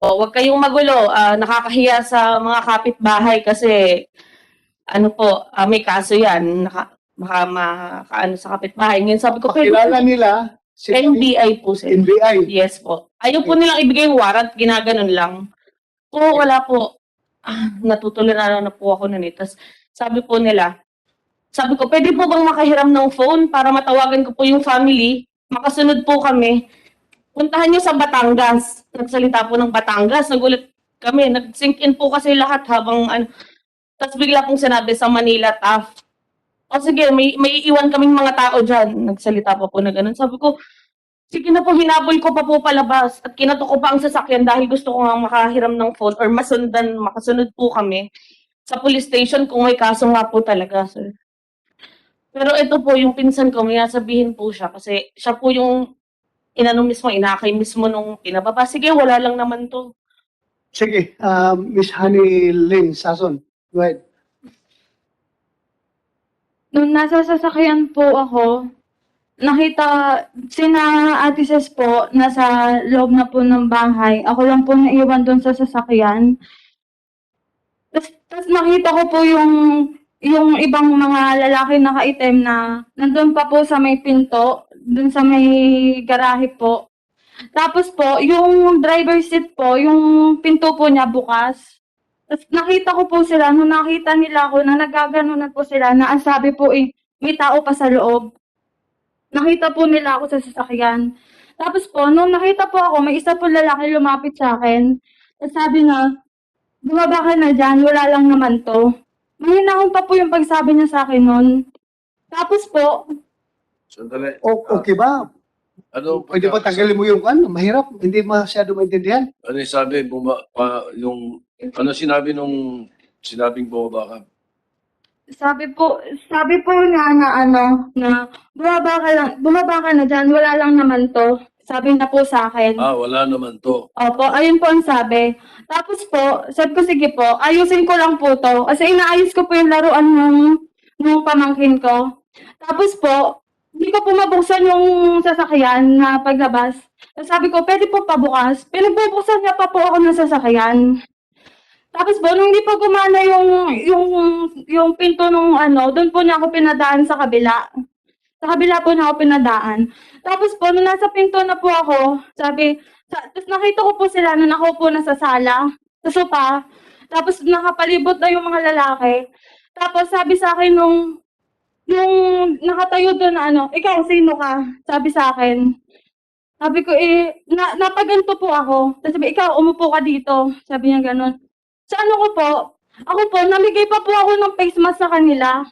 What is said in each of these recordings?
O, wag kayong magulo. Ah, nakakahiya sa mga kapitbahay kasi ano po, ah, may kaso yan. Naka, baka makaano sa kapitbahay. Ngayon sabi ko, Pakilala nila si NBI po sir. NBI. Yes po. Ayaw po nilang ibigay yung warrant, ginaganon lang. Po, wala po. Ah, natutulala na po ako nun eh. Tapos sabi po nila, sabi ko, pwede po bang makahiram ng phone para matawagan ko po yung family? Makasunod po kami. Puntahan niyo sa Batangas. Nagsalita po ng Batangas. Nagulat kami. Nag-sync in po kasi lahat habang ano. Tapos bigla pong sinabi sa Manila, tough. O sige, may, may iwan kaming mga tao dyan. Nagsalita pa po na ganun. Sabi ko, sige na po, hinabol ko pa po palabas. At kinato ko pa ang sasakyan dahil gusto ko nga makahiram ng phone or masundan, makasunod po kami sa police station kung may kaso nga po talaga, sir. Pero ito po, yung pinsan ko, may sabihin po siya kasi siya po yung inano mismo, inakay mismo nung pinababa. Sige, wala lang naman to. Sige, um, Miss Honey Lynn Sason. Go ahead. Nung nasa sasakyan po ako, nakita sina Ate Ses po nasa loob na po ng bahay. Ako lang po naiwan doon sa sasakyan. Tapos, tapos nakita ko po yung yung ibang mga lalaki nakaitim na nandun pa po sa may pinto, dun sa may garahe po. Tapos po, yung driver seat po, yung pinto po niya bukas. Tapos nakita ko po sila, nung nakita nila ako na nagagano na po sila, na ang sabi po eh, may tao pa sa loob. Nakita po nila ako sa sasakyan. Tapos po, nung nakita po ako, may isa po lalaki lumapit sa akin. Tapos sabi na, bumaba ka na dyan, wala lang naman to. Mahinahon pa po yung pagsabi niya sa akin nun. Tapos po, Sandali. O, okay ba? Ano, Pwede ba tanggalin mo yung ano? Mahirap. Hindi masyado maintindihan. Ano yung sabi, buma, pa, yung, ano sinabi nung sinabing bumaba ka? sabi po, sabi po niya na ano, na bumaba ka lang, bumaba ka na dyan, wala lang naman to. Sabi na po sa akin. Ah, wala naman to. Opo, ayun po ang sabi. Tapos po, sabi ko sige po, ayusin ko lang po to. Kasi inaayos ko po yung laruan ng, ng pamangkin ko. Tapos po, hindi ko po mabuksan yung sasakyan na paglabas. Sabi ko, pwede po pabukas. Pinagbubuksan niya pa po ako ng sasakyan. Tapos po, nung hindi pa gumana yung, yung, yung pinto nung ano, doon po niya ako pinadaan sa kabila. Sa kabila po niya ako pinadaan. Tapos po, nung nasa pinto na po ako, sabi, sa, tapos nakita ko po sila na nakaupo na sa sala, sa sopa. Tapos nakapalibot na yung mga lalaki. Tapos sabi sa akin nung, yung nakatayo doon na ano, ikaw, sino ka? Sabi sa akin. Sabi ko, eh, na, napaganto po ako. Tapos sabi, ikaw, umupo ka dito. Sabi niya ganun. Sa ano ko po, ako po, namigay pa po ako ng face mask sa kanila.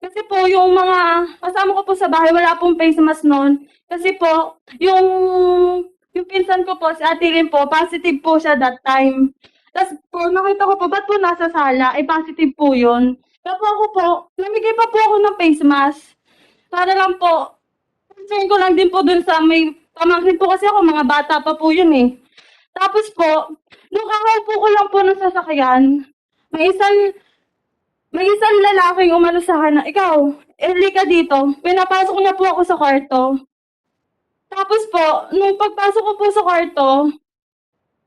Kasi po, yung mga kasama ko po sa bahay, wala pong face mask noon. Kasi po, yung yung pinsan ko po, si Ate Lynn po, positive po siya that time. Tapos po, nakita ko po, ba't po nasa sala? Eh, positive po yun. Kaya po ako po, namigay pa po ako ng face mask. Para lang po, concern ko lang din po dun sa may pamangkin po kasi ako, mga bata pa po yun eh. Tapos po, nung kakaupo ko lang po ng sasakyan, may isang, may isang lalaking umano sa akin na, ikaw, Eli ka dito. Pinapasok niya po ako sa kwarto. Tapos po, nung pagpasok ko po sa kwarto,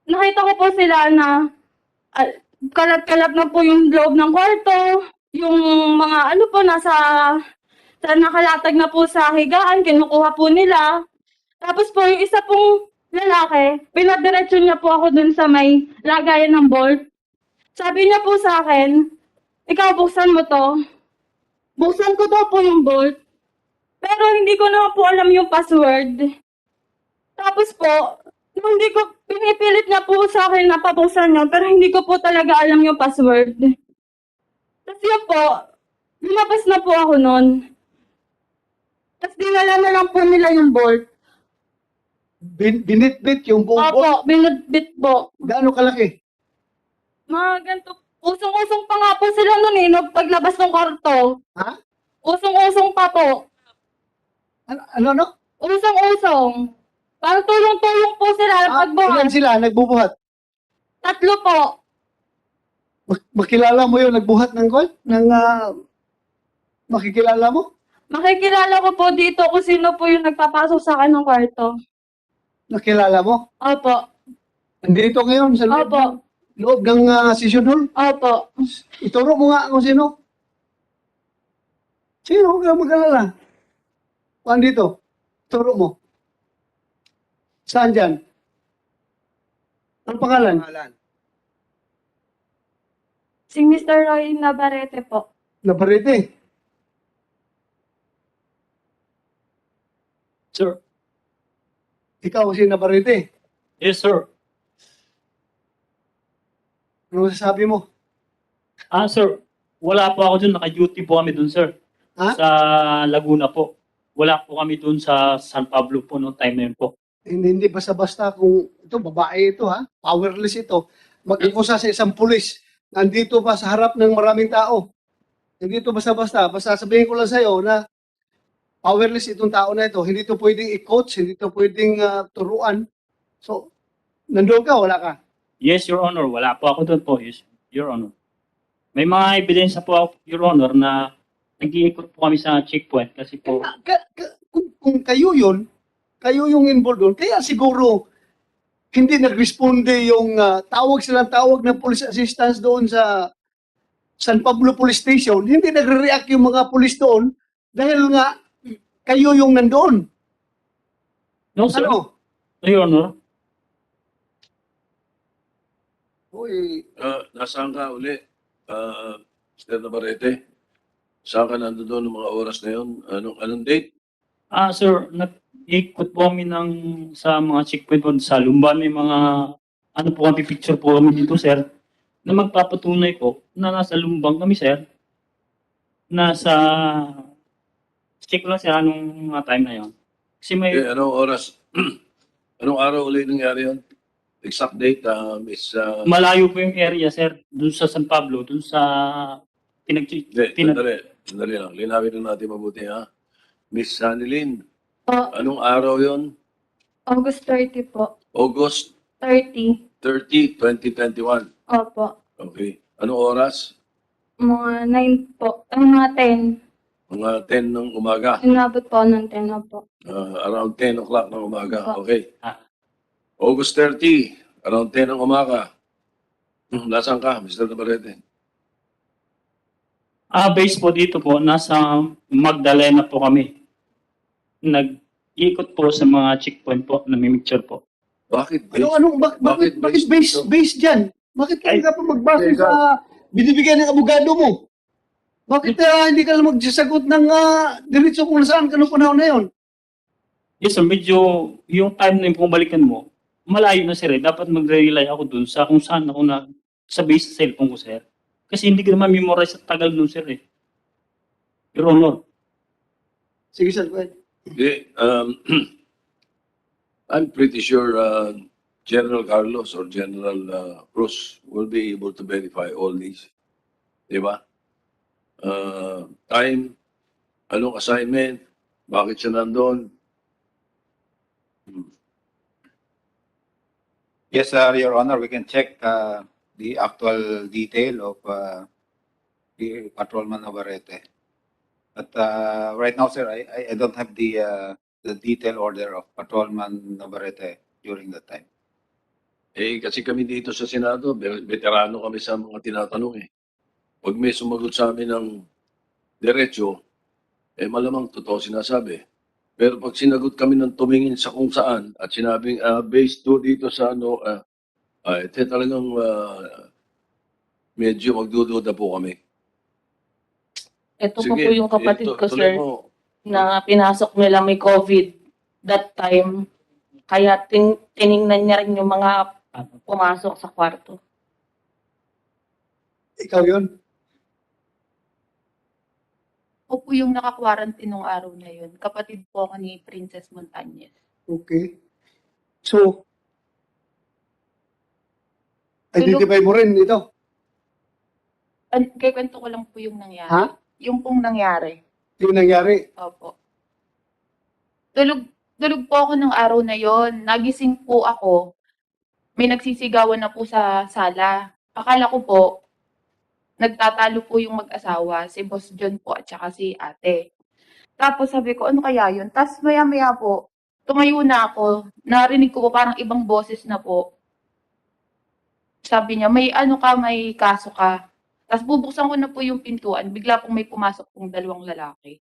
nakita ko po sila na ah, kalat-kalat na po yung loob ng kwarto. Yung mga ano po, nasa, sa nakalatag na po sa higaan, kinukuha po nila. Tapos po, yung isa pong lalaki, pinadiretso niya po ako dun sa may lagayan ng bolt. Sabi niya po sa akin, ikaw, buksan mo to. Buksan ko daw po yung bolt. Pero hindi ko na po alam yung password. Tapos po, hindi ko, pinipilit niya po sa akin na pabuksan niya, pero hindi ko po talaga alam yung password. Tapos yun po, lumabas na po ako nun. Tapos dinala na lang po nila yung bolt. Bin, binitbit yung buong boat. Opo, binudbit po. Gaano kalaki? Mga ganito, usong-usong pa nga po sila nun eh, nung paglabas ng kwarto. Ha? Usong-usong pa po. Ano, ano? ano? Usong-usong. Parang tulong-tulong po sila Ah, pagbuhat. ilan sila nagbubuhat? Tatlo po. Mak- makilala mo yung nagbuhat ng gold? Ng, ah, makikilala mo? Makikilala ko po dito kung sino po yung nagpapasok sa akin ng kwarto. Nakilala mo? Opo. Nandito ngayon sa loob, Opo. loob ng ah, session hall. Opo. Ituro mo nga kung sino. Sino? Huwag kang mag-alala. Kuhan dito. Ituro mo. Saan dyan? Ang pangalan? Si Mr. Roy Navarrete po. Nabarete. Sir. Ikaw si Nabarete. Yes, sir. Ano sasabi mo? Ah, sir. Wala po ako dun. Naka-duty po kami dun, sir. Ha? Sa Laguna po. Wala po kami dun sa San Pablo po noong time na yun po. Hindi, hindi basta-basta kung ito, babae ito ha, powerless ito. Mag-akusa sa isang pulis, nandito pa sa harap ng maraming tao. Hindi ito basta-basta. Basta sabihin ko lang sa'yo na powerless itong tao na ito. Hindi ito pwedeng i-coach, hindi ito pwedeng ah, turuan. So, nandoon ka, wala ka. Yes, Your Honor. Wala po ako dun po. Yes, Your Honor. May mga ebidensya po ako, Your Honor, na nag-iikot po kami sa checkpoint kasi po, Ka- ka- ka- kung, kung kayo yun, kayo yung involved doon, kaya siguro hindi nag-responde yung ah, tawag silang tawag ng police assistance doon sa San Pablo Police Station, hindi nagre-react yung mga police doon dahil nga kayo yung nandoon. no, sir. Ano? Your Honor. Uy, Ah, nasaan ka uli? Ah, Mr. Navarrete? Saan ka nandoon ng mga oras na yun? Anong, anong date? Ah, sir, nag-ikot po kami ng, sa mga checkpoint po sa Lumban. May mga, ano po kami, picture po kami dito, sir, na magpapatunay po na nasa Lumbang kami, sir. Nasa, check lang sir, anong mga time na yon. Kasi may, Eh, anong oras? anong araw uli nangyari yun? Exact date, ah, Miss... ah, malayo po yung area, sir, dun sa San Pablo, dun sa, pinag, Hindi, pinag, sandali. Sandali lang. Linawin na natin mabuti, ha? Miss Sanilin, Po, anong araw yon? August 30 po. August 30. 30, 2021. Opo. Okay. Anong oras? Mga 9 po. Ay, mga 10. Mga 10 ng umaga. Inabot po ng 10 na po. Ah, around 10 o'clock ng umaga. Opo. Okay. Ah. August 30, around 10 ng umaga. Hmm, Nasaan ka, Mr. Navarrete? ah, base po dito po, nasa Magdalena po kami. Nag-ikot po sa mga checkpoint po, namimicture po. Bakit? ano, anong, bak- bakit, Bakit base, base dyan? Bakit ka pa magbase sa binibigyan ng abogado mo? Bakit ah, hindi ka lang magsasagot ng uh, diretso kung saan ka nung panahon na yun? Yes sir, medyo yung time na yung pumabalikan mo, malayo na sir eh. Dapat magre-rely ako dun sa kung saan ako na sa base sa cellphone ko sir. Kasi hindi ko naman memorize sa tagal nun sir eh. Your Honor. Sige, sir. go ahead. Hindi, um, I'm pretty sure uh, General Carlos or General uh, Cruz will be able to verify all these. Di ba? Uh, time, anong assignment, bakit siya nandun, Yes, uh, Your Honor, we can check uh, the actual detail of uh, the Patrolman Navarrete. But uh, right now, sir, I- I, don't have the, uh, the detail order of Patrolman Navarrete during that time. Eh, kasi kami dito sa Senado, ve- veterano kami sa mga tinatanong eh. Pag may sumagot sa amin ng diretso, eh malamang totoo sinasabi. Pero pag sinagot kami ng tumingin sa kung saan at sinabing ah, based to dito sa ano, ah, ah, ito talagang ah, medyo magdududa po kami. Ito po po yung kapatid eh, ko, sir, mo. na pinasok nila may COVID that time. Kaya tin tiningnan niya rin yung mga pumasok sa kwarto. Ikaw yun. Ako po yung naka-quarantine nung araw na yun. Kapatid po ako ni Princess Montañez. Okay. So, identify mo rin ito. An- kaya kwento ko lang po yung nangyari. Ha? Yung pong nangyari. Yung nangyari. Opo. Tulog, tulog po ako ng araw na yon. Nagising po ako. May nagsisigawan na po sa sala. Akala ko po, nagtatalo po yung mag-asawa, si Boss John po at saka si ate. Tapos sabi ko, ano kaya yun? Tapos maya-maya po, tumayo na ako. Narinig ko po parang ibang boses na po. sabi niya, may ano ka, may kaso ka. Tapos bubuksan ko na po yung pintuan, bigla pong may pumasok pong dalawang lalaki.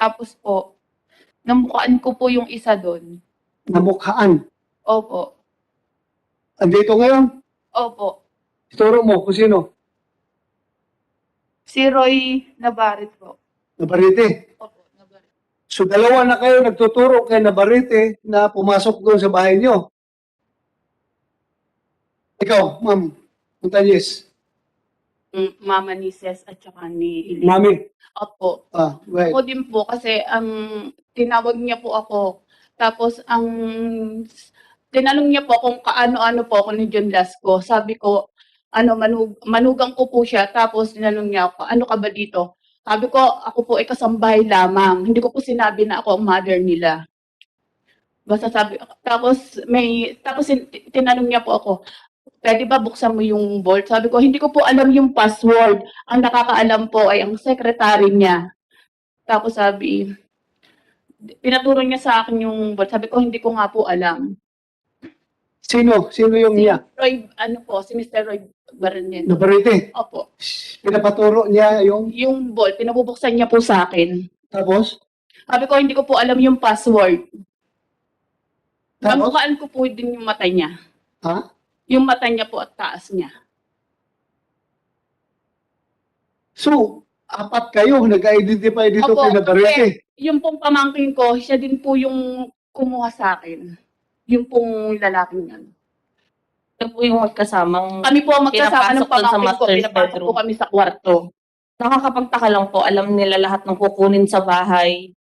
Tapos po, namukaan ko po yung isa doon. Namukhaan. Opo. Andito ngayon, Opo. ituro mo kung sino. Si Roy Nabarit po. Nabarite. Opo, Nabarit. So dalawa na kayo nagtuturo kay Nabarite na pumasok doon sa bahay niyo. Ikaw, ma'am, Montañez, Mm, mama ni Ses at saka ni Elise. mami. Opo. Ah, right. Ako din po kasi ang tinawag niya po ako. Tapos ang tinanong niya po kung kaano-ano po ako ni John Lasco. Sabi ko, ano, manug, manugang ko po siya. Tapos tinanong niya ako, ano ka ba dito? Sabi ko, ako po ay kasambahay lamang. Hindi ko po sinabi na ako ang mother nila. Basta sabi, tapos may, tapos tin- tinanong niya po ako, pwede ba buksan mo yung vault? Sabi ko, hindi ko po alam yung password. Ang nakakaalam po ay ang secretary niya. Tapos sabi, pinaturo niya sa akin yung vault. Sabi ko, hindi ko nga po alam. Sino? Sino yung niya? Roy, ano po, si Mr. Roy Baronet. Nabarite. Opo. Pinapaturo niya yung Yung vault, pinabubuksan niya po sa akin. tapos? Sabi ko, hindi ko po alam yung password. Tapos? Namukaan ko po din yung mata niya. Ha? Yung mata niya po at taas niya. So, apat kayo nag-identify dito Opo, kay Nabarite. Yung pong pamangkin ko, siya din po yung kumuha sa akin. Yung pong lalaking yan. Ito po yung magkasamang Kami po ang magkasama ng Pinapasok dun sa pamangkin ko, master's pinapasok po bedroom. kami sa kwarto. nakakapagtaka lang po, alam nila lahat ng kukunin sa bahay.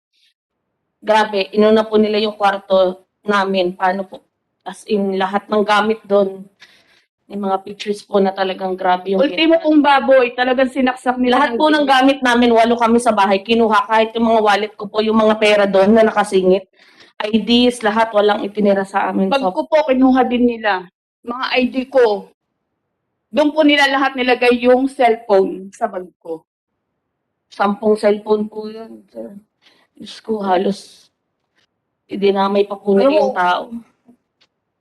Grabe, inuna po nila yung kwarto namin. Paano po? As in, lahat ng gamit doon. Yung mga pictures po na talagang grabe yung Ultimo pong baboy, talagang sinaksak nila. Lahat po ng gamit namin, walo kami sa bahay, kinuha kahit yung mga wallet ko po, yung mga pera doon na nakasingit. IDs, lahat walang itinira sa amin. Bag So, ko po, kinuha din nila. Mga ID ko. Doon po nila lahat nilagay yung cellphone sa bag ko. sampung cellphone po yun. sir. Diyos ko, halos idinamay pa po nila yung tao.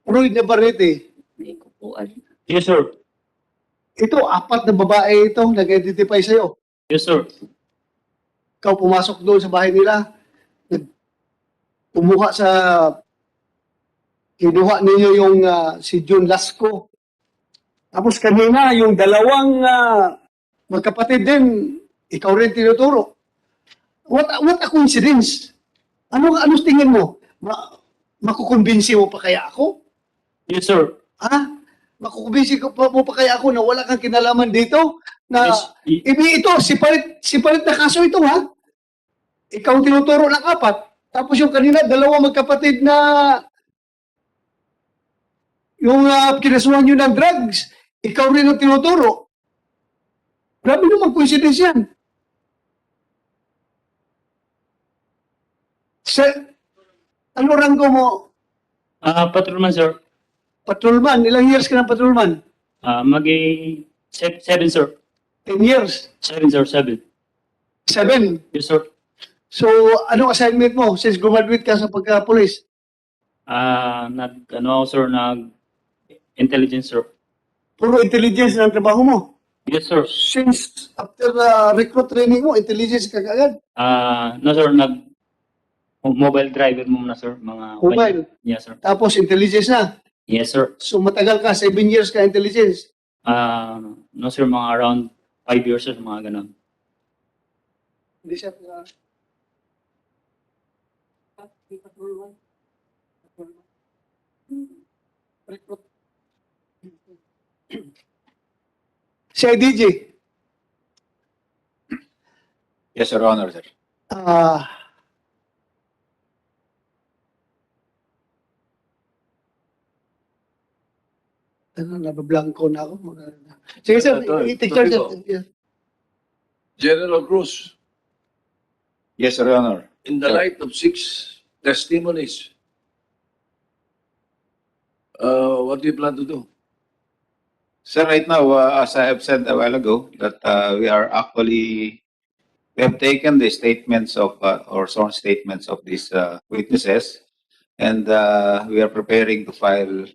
Roy Nabarite. Hindi ko po alam. Yes, sir. Ito, apat na babae ito nag-identify sa'yo. Yes, sir. Ikaw pumasok doon sa bahay nila. Kumuha sa kinuha ninyo yung ah, si June Lasco. Tapos kanina, yung dalawang ah, magkapatid din, ikaw rin tinuturo. What, what a coincidence. Ano, ano tingin mo? Ma, makukumbinsi mo pa kaya ako? Yes, sir. Ha? Makukumbinsi ko pa, mo pa kaya ako na wala kang kinalaman dito? Na Yes, y- Ibi ito, si palit, si palit na kaso ito ha. Ikaw tinuturo ng apat. Tapos yung kanina, dalawa magkapatid na yung uh, kinasuhan nyo ng drugs, ikaw rin ang tinuturo. Grabe naman coincidence yan. Sa, ano ranggo mo? Ah, patrolman, sir. Patrolman, ilang years ka ng patrolman? Ah, magi se- seven, sir. 10 years. Seven, sir. Seven. Seven. Yes, sir. So, anong assignment mo since graduate ka sa pagka-police? Ah, nag, ano ako, sir, nag intelligence, sir. Puro intelligence ng trabaho mo. Yes, sir. Since after the recruit training mo, intelligence ka agad. Ah, no, sir, nag mobile driver muna, sir. Mga Mobile. Yes, sir. Tapos intelligence na. Yes, sir. So matagal ka, 7 years ka intelligence. Ah, no, sir, mga around five years, sir, mga ganun. Hindi siya recruit. Si IDG, Yes, Your Honor, sir. ah, ano, nabablanko na ako. Sige sir, Ito, ito, i-take charge. ito. Yeah. General Cruz, Yes, Your Honor. in the light of six testimonies, uh, what do you plan to do? Sir, right now, uh, as I have said a while ago, that uh, we are actually, we have taken the statements of, uh, or sworn statements of these uh, witnesses, and uh, we are preparing to file